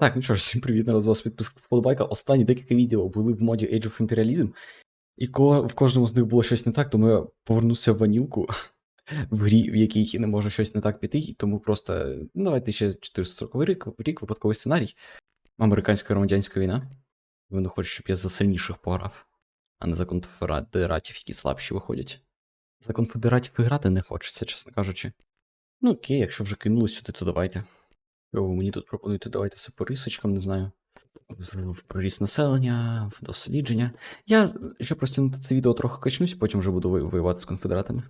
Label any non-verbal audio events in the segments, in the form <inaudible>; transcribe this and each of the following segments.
Так, ну що ж, всім привіт, народ, вас підписка вподобайка. Останні декілька відео були в моді Age of Imperialism, і ко- в кожному з них було щось не так, тому я повернувся в ванілку <laughs> в грі, в якій не може щось не так піти, і тому просто ну, давайте ще 440 рік, рік, випадковий сценарій. Американська громадянська війна. Вони хочуть, щоб я за сильніших пограв, а не за конфедератів, які слабші виходять. За конфедератів грати не хочеться, чесно кажучи. Ну окей, якщо вже кинули сюди, то давайте. О, мені тут пропонуєте, давайте все по рисочкам, не знаю. В, проріст населення, в дослідження. Я, щоб розтягнути це відео, трохи качнусь, потім вже буду воювати з конфедератами.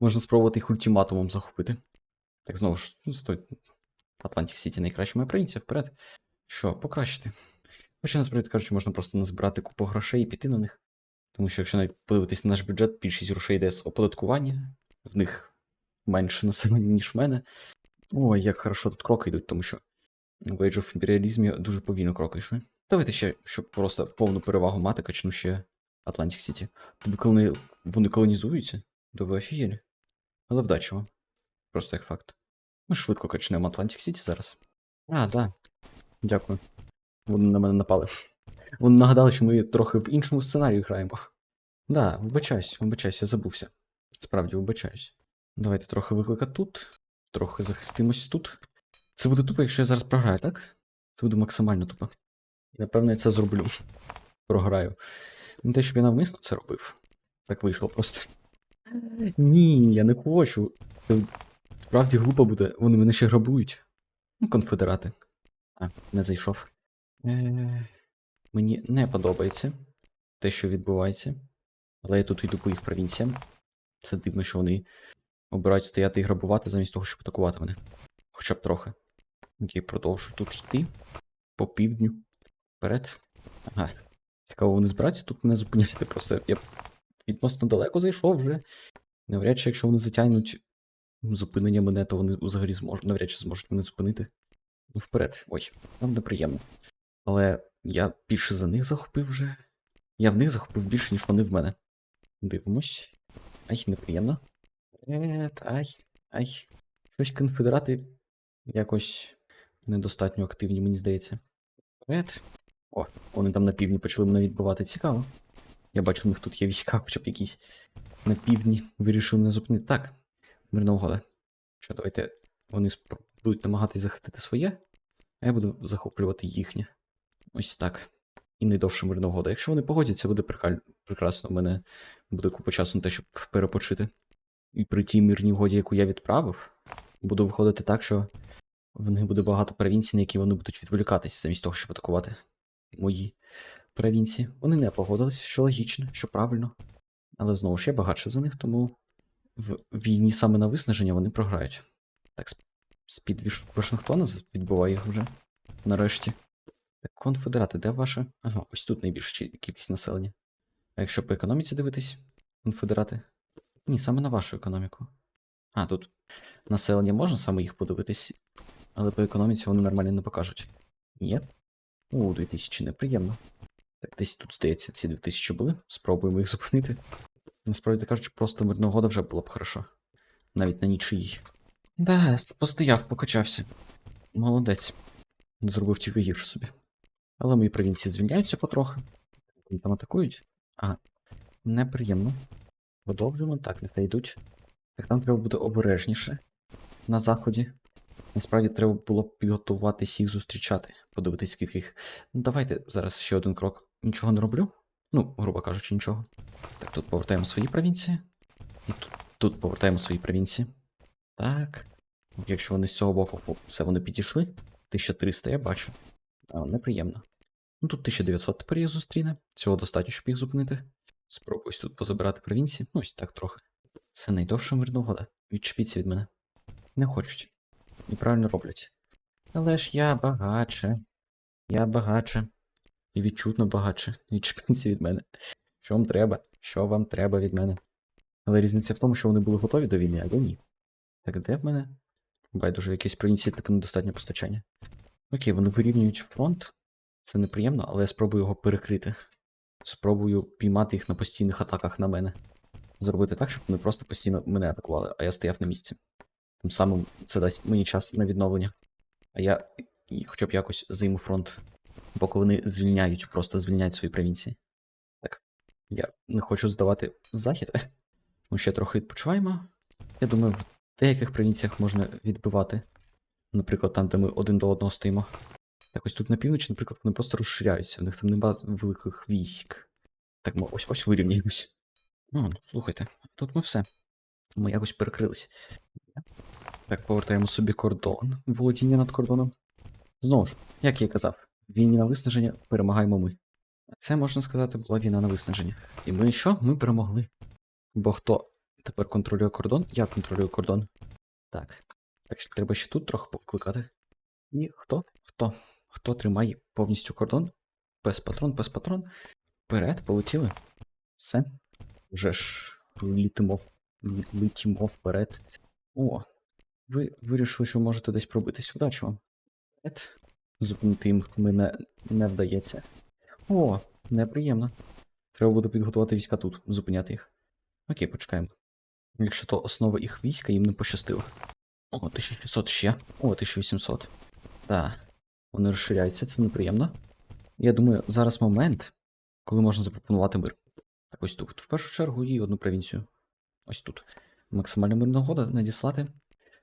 Можна спробувати їх ультиматумом захопити. Так знову ж, ну, стой. Атлантик Сіті найкраща моя провінція, вперед. Що, покращити. Хоча насправді кажучи, можна просто назбирати купу грошей і піти на них. Тому що якщо навіть подивитись на наш бюджет, більшість грошей йде з оподаткування, в них менше населення, ніж в мене. Ой, як хорошо тут кроки йдуть, тому що в Age of Imperialism дуже повільно кроки йшли. Давайте ще, щоб просто повну перевагу мати, качну ще City. Ви вони колонізуються, то ви офігелі. Але вдачі вам. Просто як факт. Ми швидко качнемо Atlantic City зараз. А, да. Дякую. Вони на мене напали. Вони нагадали, що ми трохи в іншому сценарії граємо. Да, вибачаюсь, вибачаюсь, я забувся. Справді вибачаюсь. Давайте трохи виклика тут, трохи захистимось тут. Це буде тупо, якщо я зараз програю, так? Це буде максимально тупо. І, Напевно, я це зроблю. Програю. Не те, щоб я навмисно це робив. Так вийшло просто. Ні, я не хочу. Це справді глупо буде. Вони мене ще грабують. Ну, конфедерати. А, не зайшов. Е, Мені не подобається те, що відбувається. Але я тут йду по їх провінціям. Це дивно, що вони обирають стояти і грабувати замість того, щоб атакувати мене. Хоча б трохи. Окей, продовжую тут йти. По півдню. Вперед. Ага. Цікаво, вони збираються тут мене зупиняти. Просто я відносно далеко зайшов вже. Навряд чи, якщо вони затягнуть зупинення мене, то вони взагалі зможуть, навряд чи зможуть мене зупинити. Ну, вперед. Ой, нам неприємно. Але я більше за них захопив вже. Я в них захопив більше, ніж вони в мене. Дивимось. Ай, неприємно. Вперед, ай, ай. Щось конфедерати якось недостатньо активні, мені здається. Вперед. О, вони там на півдні почали мене відбивати. Цікаво. Я бачу, у них тут є війська, хоча б якісь на півдні вирішили мене зупинити. Так, мирна угода. Що, давайте вони будуть намагатись захистити своє, а я буду захоплювати їхнє. Ось так. І не довше мирна угода. Якщо вони погодяться, буде прикаль... прекрасно. У мене буде купа часу на те, щоб перепочити. І при тій мирній угоді, яку я відправив, буду виходити так, що в них буде багато провінцій, на які вони будуть відволікатися, замість того, щоб атакувати мої провінції. Вони не погодились, що логічно, що правильно. Але знову ж я багатше за них, тому в війні саме на виснаження вони програють. Так, з-під Вашингтона відбуває їх вже. Нарешті. Так, конфедерати, де ваша? Ага, ось тут найбільша кількість населення. А якщо по економіці дивитись, конфедерати? Ні, саме на вашу економіку. А, тут населення можна саме їх подивитись, але по економіці вони нормально не покажуть. Є? О, 2000, неприємно. Так, десь тут, здається, ці 2000 були. Спробуємо їх зупинити. Насправді кажучи, просто мирна угода вже було б хорошо. Навіть на нічиїй. Да, постояв, покачався. Молодець. Зробив тільки гірше собі. Але мої провінції звільняються потрохи. Вони там атакують. А, неприємно. Продовжуємо. Так, нехай йдуть. Так нам треба буде обережніше на заході. Насправді треба було підготуватись їх зустрічати, подивитись, скільки їх. Ну, давайте зараз ще один крок. Нічого не роблю. Ну, грубо кажучи, нічого. Так, тут повертаємо свої провінції. І тут, тут повертаємо свої провінції. Так. Якщо вони з цього боку, все, вони підійшли. 1300, я бачу. А, неприємно. Ну тут 1900 тепер їх зустріне. Цього достатньо, щоб їх зупинити. Спробую ось тут позабирати провінції. Ну, ось так трохи. Це найдовша мирна угода. Відчепіться від мене. Не хочуть. І правильно роблять. Але ж я багатше. Я багатше. І відчутно багатше. <laughs> Відчепіться від мене. Що вам треба? Що вам треба від мене? Але різниця в тому, що вони були готові до війни, а я ні. Так де в мене? Байдуже, в якійсь провінції таке недостатнє постачання. Окей, вони вирівнюють фронт. Це неприємно, але я спробую його перекрити. Спробую піймати їх на постійних атаках на мене. Зробити так, щоб вони просто постійно мене атакували, а я стояв на місці. Тим самим це дасть мені час на відновлення. А я хоча б якось займу фронт. Поки вони звільняють, просто звільняють свої провінції. Так, я не хочу здавати захід. <laughs> Ми ще трохи відпочиваємо. Я думаю, в деяких провінціях можна відбивати. Наприклад, там, де ми один до одного стоїмо. Так ось тут на півночі, наприклад, вони просто розширяються, в них там нема великих військ. Так, ми ось ось вирівняємось. Ну, ну, слухайте, тут ми все. Ми якось перекрились. Так, повертаємо собі кордон. Володіння над кордоном. Знову ж, як я і казав, війні на виснаження перемагаємо ми. Це можна сказати, була війна на виснаження. І ми що? Ми перемогли. Бо хто тепер контролює кордон? Я контролюю кордон. Так. Так що треба ще тут трохи повкликати. І хто? Хто? Хто тримає повністю кордон? Пес патрон, пес патрон. Вперед, полетіли. Все. Вже ж літимо, летімо вперед. О, ви вирішили, що можете десь пробитись. Удачі вам. Зупинити їм мене не вдається. О, неприємно. Треба буде підготувати війська тут, зупиняти їх. Окей, почекаємо. Якщо то основа їх війська, їм не пощастило. О, 1600 ще. О, 1800. Так. Вони розширяються, це неприємно. Я думаю, зараз момент, коли можна запропонувати мир. Так ось тут. В першу чергу і одну провінцію. Ось тут. Максимальна мирна угода надіслати.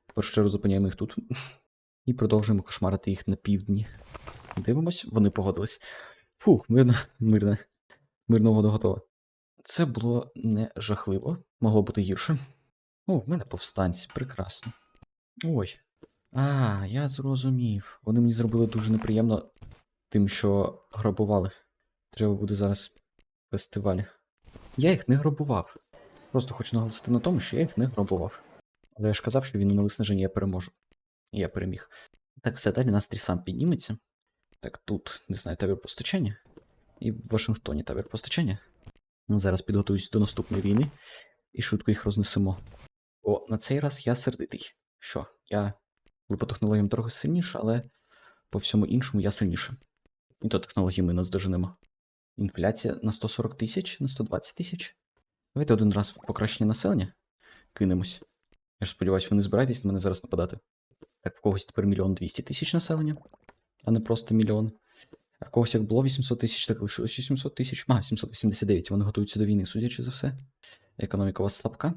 В першу чергу зупиняємо їх тут. <laughs> І продовжуємо кошмарити їх на півдні. Дивимось, вони погодились. Фух, мирна, мирна. Мирна угода готова. Це було не жахливо, могло бути гірше. О, в мене повстанці, прекрасно. Ой. А, я зрозумів. Вони мені зробили дуже неприємно тим, що грабували. Треба буде зараз фестивалі. Я їх не грабував. Просто хочу наголосити на тому, що я їх не грабував. Але я ж казав, що війну на виснаження я переможу. І я переміг. Так, все, далі настрій сам підніметься. Так, тут, не знаю, табір постачання. І в Вашингтоні табір постачання. Зараз підготуюсь до наступної війни і швидко їх рознесемо. О, на цей раз я сердитий. Що? Я по технологіям трохи сильніше, але по всьому іншому я сильніше. І то технології ми наздоженемо. Інфляція на 140 тисяч, на 120 тисяч. Давайте один раз в покращення населення кинемось. Я ж сподіваюся, ви не збираєтесь на мене зараз нападати. Так, в когось тепер мільйон 200 тисяч населення, а не просто мільйон. А в когось як було 800 тисяч, так лишилось 800 тисяч. А, 789. Вони готуються до війни, судячи за все. Економіка у вас слабка.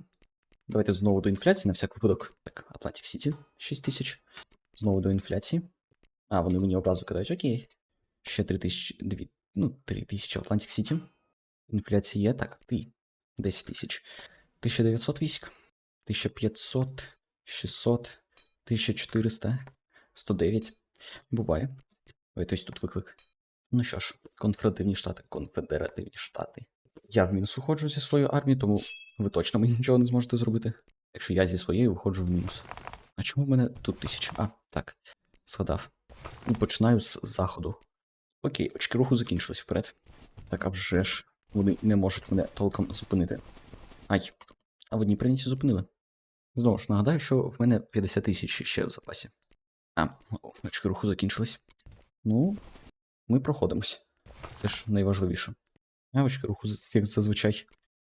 Давайте знову до інфляції на всяк випадок. Так, Атлантик Сіті 6 тисяч. Знову до інфляції. А, вони мені образу кидають, окей. Ще 3 тисячі. Ну, 3 тисячі в Атлантик Сіті. Інфляція є, так, ти. 10 тисяч. 1900 військ. 1500, 600, 1400, 109. Буває. Ой, ось тут виклик. Ну що ж, конфедеративні штати, конфедеративні штати. Я в мінус уходжу зі своєю армією, тому ви точно мені нічого не зможете зробити. Якщо я зі своєю виходжу в мінус. А чому в мене тут тисяча? А, так. Згадав. І починаю з заходу. Окей, очки руху закінчились вперед. Так, а вже ж вони не можуть мене толком зупинити. Ай. А в одній провінції зупинили. Знову ж нагадаю, що в мене 50 тисяч ще в запасі. А, очки руху закінчились. Ну, ми проходимось. Це ж найважливіше. Навички руху, як зазвичай,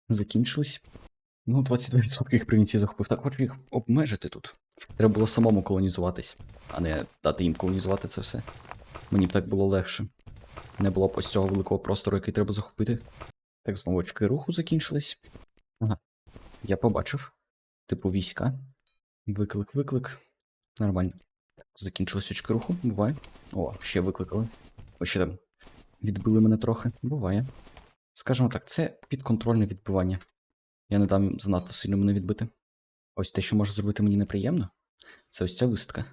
закінчились. Ну, 22% їх провінції захопив. Так хочу їх обмежити тут. Треба було самому колонізуватись, а не дати їм колонізувати це все. Мені б так було легше. Не було б ось цього великого простору, який треба захопити. Так, знову очки руху закінчились. Ага. Я побачив. Типу війська. Виклик, виклик. Нормально. Так, закінчились очки руху, буває. О, ще викликали. Ось ще там відбили мене трохи. Буває. Скажімо так, це підконтрольне відбивання. Я не дам занадто сильно мене відбити. Ось те, що може зробити мені неприємно, це ось ця вистка.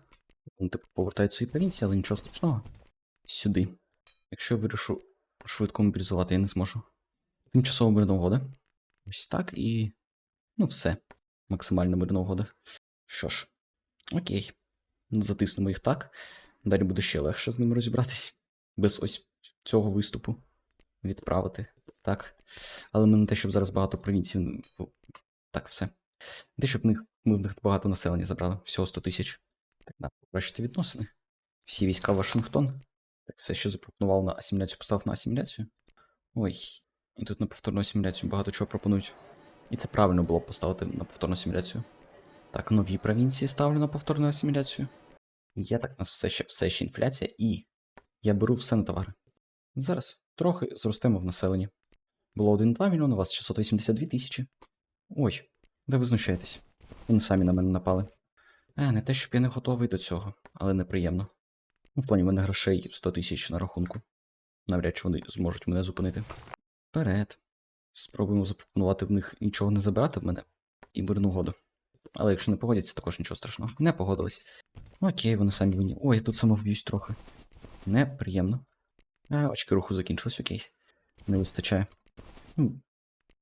Вони типу повертають свої провінції, але нічого страшного. Сюди. Якщо я вирішу швидко мобілізувати, я не зможу. Тимчасова мирна угода. Ось так і. Ну, все. Максимальна мирна угода. Що ж, окей. Затиснемо їх так. Далі буде ще легше з ними розібратись. Без ось цього виступу відправити. Так. Але ми не те, щоб зараз багато провінцій. Так, все. Не те, щоб них, ми в них багато населення забрали. Всього 100 тисяч. Так, треба покращити відносини. Всі війська Вашингтон. Так, все, що запропонував на асиміляцію, поставив на асиміляцію. Ой. І тут на повторну асиміляцію багато чого пропонують. І це правильно було б поставити на повторну асиміляцію. Так, нові провінції ставлю на повторну асиміляцію. Є так, у нас все ще все ще інфляція, і я беру все на товари. Зараз трохи зростемо в населенні. Було 1,2 мільйона, у вас 682 тисячі. Ой, де ви знущаєтесь? Вони самі на мене напали. А, не те, щоб я не готовий до цього, але неприємно. Ну, в плані в мене грошей 100 тисяч на рахунку. Навряд чи вони зможуть мене зупинити. Вперед. Спробуємо запропонувати в них нічого не забирати в мене і мирну угоду. Але якщо не погодяться, також нічого страшного. Не погодились. Окей, вони самі винні. Ой, я тут самовб'юсь трохи. Неприємно. А, очки руху закінчились, окей. Не вистачає. Ну,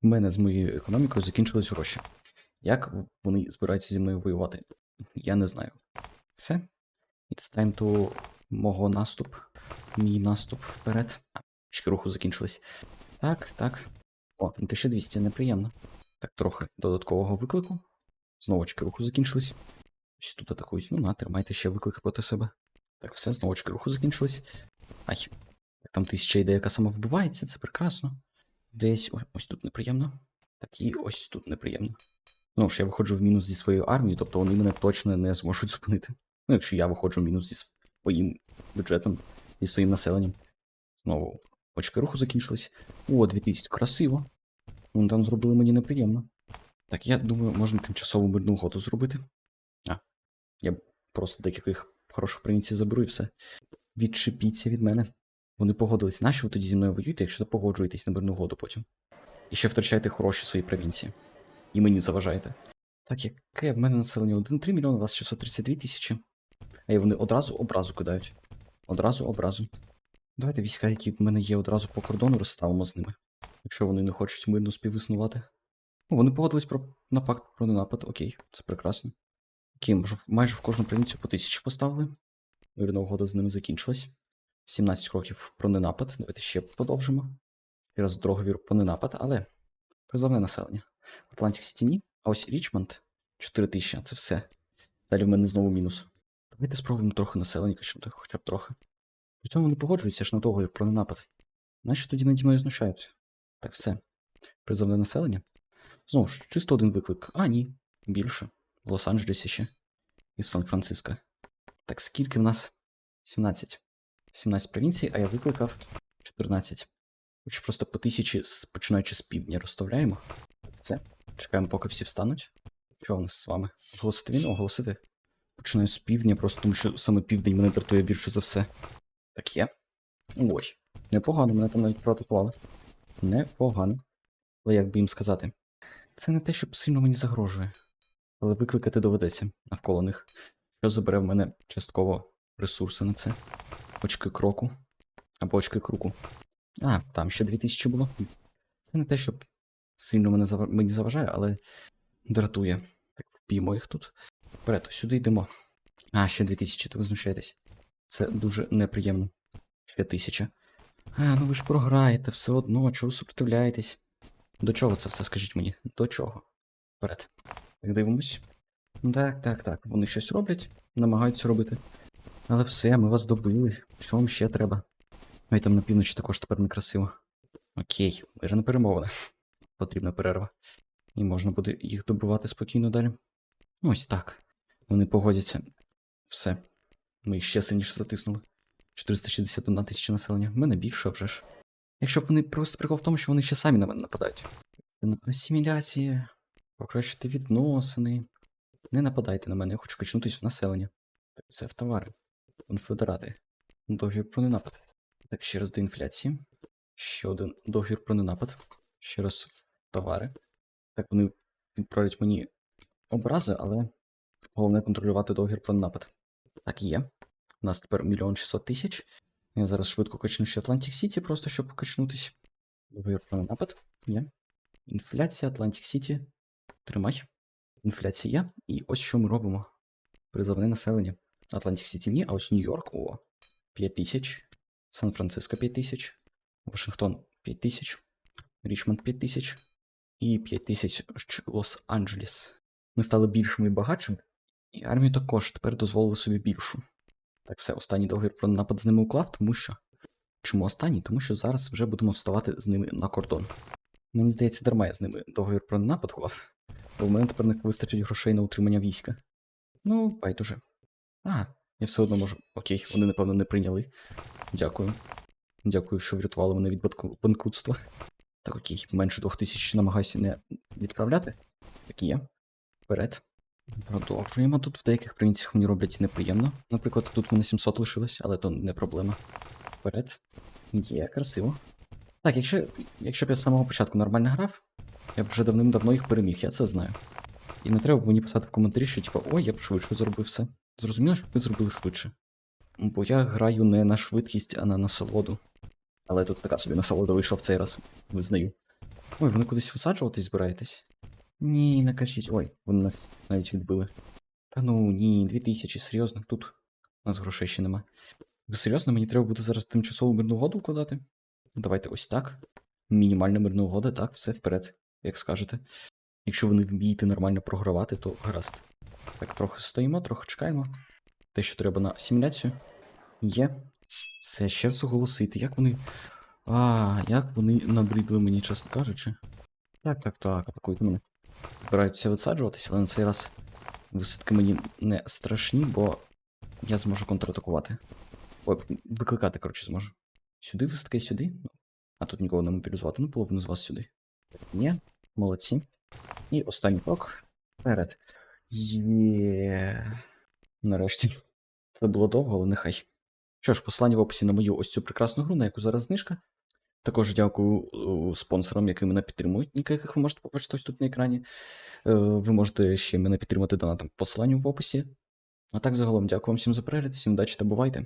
У мене з моєю економікою закінчились гроші. Як вони збираються зі мною воювати? Я не знаю. Це. It's time to мого наступ. Мій наступ вперед. Очки руху закінчились. Так, так. О, 1200, неприємно. Так, трохи додаткового виклику. Знову очки руху закінчились. Ось тут атакують. Ну, на, тримайте ще виклики проти себе. Так, все, знову очки руху закінчились. Ай. Там тисяча ідей, яка сама вбивається, це прекрасно. Десь ось, ось тут неприємно. Так, і ось тут неприємно. Ну ж, я виходжу в мінус зі своєю армією, тобто вони мене точно не зможуть зупинити. Ну, якщо я виходжу в мінус зі своїм бюджетом, зі своїм населенням. Знову очки руху закінчились. О, 2000, красиво. Вони там зробили мені неприємно. Так, я думаю, можна тимчасову мирну угоду зробити. А, я просто декількох хороших провінцій заберу і все. Відчепіться від мене. Вони погодились, нащо ви тоді зі мною воюєте, якщо погоджуєтесь на мирну угоду потім. І ще втрачаєте хороші свої провінції. І мені заважаєте. Так, яке в мене населення? 1,3 мільйона, у вас 632 тисячі. А й вони одразу образу кидають. Одразу образу. Давайте війська, які в мене є, одразу по кордону розставимо з ними. Якщо вони не хочуть мирно співіснувати. О, вони погодились про на пакт про ненапад. Окей, це прекрасно. Окей, майже в кожну провінцію по тисячі поставили. Мирна угода з ними закінчилась. 17 кроків про ненапад. Давайте ще продовжимо. І раз договір про ненапад, але призовне населення. Атлантик Стіні. А ось Річмонд 4 тисячі, це все. Далі в мене знову мінус. Давайте спробуємо трохи населення хоча б трохи. При цьому не погоджуються ж на того, як про ненапад. Нащо тоді наді мною знущаються? Так все. Призовне населення. Знову ж, чисто один виклик. А, ні. Більше. В Лос-Анджелесі ще. І в Сан-Франциско. Так скільки в нас? 17. 17 провінцій, а я викликав 14. Хоч просто по тисячі, починаючи з півдня, розставляємо. Це. Чекаємо, поки всі встануть. Що у нас з вами? Оголосити війну? Оголосити? Починаю з півдня, просто тому що саме південь мене дратує більше за все. Так є. Ой. Непогано, мене там навіть проатакували. Непогано. Але як би їм сказати? Це не те, щоб сильно мені загрожує. Але викликати доведеться навколо них. Що забере в мене частково ресурси на це. Очки кроку. Або очки круку. А, там ще 2000 було. Це не те, щоб сильно мене зава... мені заважає, але дратує. Так, впіймо їх тут. Вперед, сюди йдемо. А, ще 2000, то ви знущаєтесь. Це дуже неприємно. Ще 1000. А, ну ви ж програєте все одно, чого супротивляєтесь? До чого це все, скажіть мені? До чого? Вперед. Так дивимось. Так, так, так. Вони щось роблять, намагаються робити. Але все, ми вас добили. Що вам ще треба? І там на півночі також тепер некрасиво. Окей, мирна перемовина. Потрібна перерва. І можна буде їх добивати спокійно далі. Ось так. Вони погодяться. Все. Ми їх ще сильніше затиснули. 461 тисяча населення. В мене більше вже ж. Якщо б вони просто прикол в тому, що вони ще самі на мене нападають. Асиміляція, покращити відносини. Не нападайте на мене, я хочу качнутися в населення. Це в товари. Конфедерати. Договір про ненапад. Так, ще раз до інфляції. Ще один договір про ненапад. Ще раз товари. Так, вони відправлять мені образи, але головне контролювати договір про ненапад. Так, є. У нас тепер мільйон 600 тисяч. Я зараз швидко качну ще Атлантик Сіті, просто щоб покачнутись. Договір про напад. Є. Інфляція, Атлантик Сіті. Тримай. Інфляція. І ось що ми робимо. Призовне населення. Атлантик Сіті ні, а ось Нью-Йорк. О. 5 тисяч. Сан-Франциско 5 тисяч. Вашингтон 5 тисяч. Річмонд 5 тисяч. І 5 тисяч Лос-Анджелес. Ми стали більшими і багатшими. І армію також тепер дозволили собі більшу. Так, все, останній договір про напад з ними уклав, тому що. Чому останній? Тому що зараз вже будемо вставати з ними на кордон. Мені здається, дарма я з ними договір про напад уклав, бо в мене тепер не вистачить грошей на утримання війська. Ну, байдуже. А, Я все одно можу. Окей, вони, напевно, не прийняли. Дякую. Дякую, що врятували мене від банкру- банкрутства. Так, окей, менше двох тисяч намагайся не відправляти. Так і є. Вперед. Продовжуємо. Тут в деяких провінціях мені роблять неприємно. Наприклад, тут в мене 700 лишилось, але то не проблема. Вперед. Є, красиво. Так, якщо, якщо б я з самого початку нормально грав, я б вже давним-давно їх переміг, я це знаю. І не треба б мені писати в коментарі, що типу, ой, я б швидше зробив все. Зрозуміло, щоб ви зробили швидше. Бо я граю не на швидкість, а на насолоду. Але тут така собі насолода вийшла в цей раз, визнаю. Ой, вони кудись висаджуватись збираєтесь? Ні, не кажіть. Ой, вони нас навіть відбили. Та ну ні, 2000, серйозно, тут у нас грошей ще нема. Ви серйозно, мені треба буде зараз тимчасову мирну угоду вкладати? Давайте ось так. Мінімальна мирна угода, так, все вперед, як скажете. Якщо ви не вмієте нормально програвати, то гаразд. Так, трохи стоїмо, трохи чекаємо. Те, що треба на асиміляцію. Є. Все, ще раз оголосити. Як вони. А, як вони набридли мені, чесно кажучи. Так, так, так, атакують мене. Збираються висаджуватися, але на цей раз висадки мені не страшні, бо я зможу контратакувати. Ой, викликати, коротше, зможу. Сюди висадки, сюди. Ну, А тут нікого не мобілізувати, ну половину з вас сюди. Ні, молодці. І останній крок. Вперед. Є. Нарешті. Це було довго, але нехай. Що ж, послання в описі на мою ось цю прекрасну гру, на яку зараз знижка. Також дякую е, спонсорам, які мене підтримують, яких ви можете побачити ось тут на екрані. Е, Ви можете ще мене підтримати донатом по посиланню в описі. А так загалом дякую вам всім за перегляд, всім удачі та бувайте.